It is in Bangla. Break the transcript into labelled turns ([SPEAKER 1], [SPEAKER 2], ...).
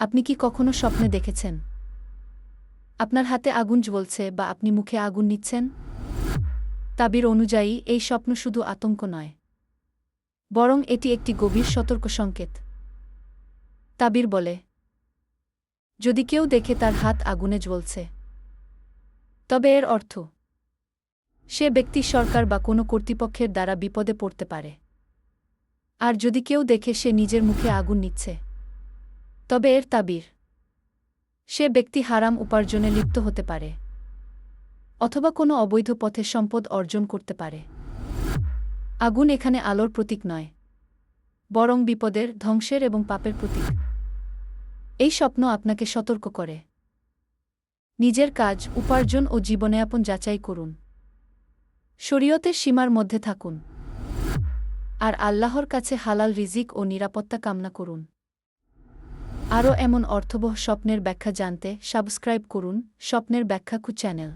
[SPEAKER 1] আপনি কি কখনো স্বপ্নে দেখেছেন? আপনার হাতে আগুন জ্বলছে বা আপনি মুখে আগুন নিচ্ছেন? তাবির অনুযায়ী, এই স্বপ্ন শুধু আতঙ্ক নয়, বরং এটি একটি গভীর সতর্ক সংকেত। তাবির বলে, যদি কেউ দেখে তার হাত আগুনে জ্বলছে, তবে এর অর্থ, সে ব্যক্তি সরকার বা কোনো কর্তৃপক্ষের দ্বারা বিপদে পড়তে পারে। আর যদি কেউ দেখে সে নিজের মুখে আগুন নিচ্ছে তবে এর তাবির, সে ব্যক্তি হারাম উপার্জনে লিপ্ত হতে পারে, অথবা কোনো অবৈধ পথে সম্পদ অর্জন করতে পারে। আগুন এখানে আলোর প্রতীক নয়, বরং বিপদের, ধ্বংসের এবং পাপের প্রতীক। এই স্বপ্ন আপনাকে সতর্ক করে। নিজের কাজ, উপার্জন ও জীবনযাপন যাচাই করুন। শরীয়তের সীমার মধ্যে থাকুন। আর আল্লাহর কাছে হালাল রিজিক ও নিরাপত্তা কামনা করুন। আরও এমন অর্থবহ স্বপ্নের ব্যাখ্যা জানতে সাবস্ক্রাইব করুন স্বপ্নের ব্যাখ্যা কু চ্যানেল।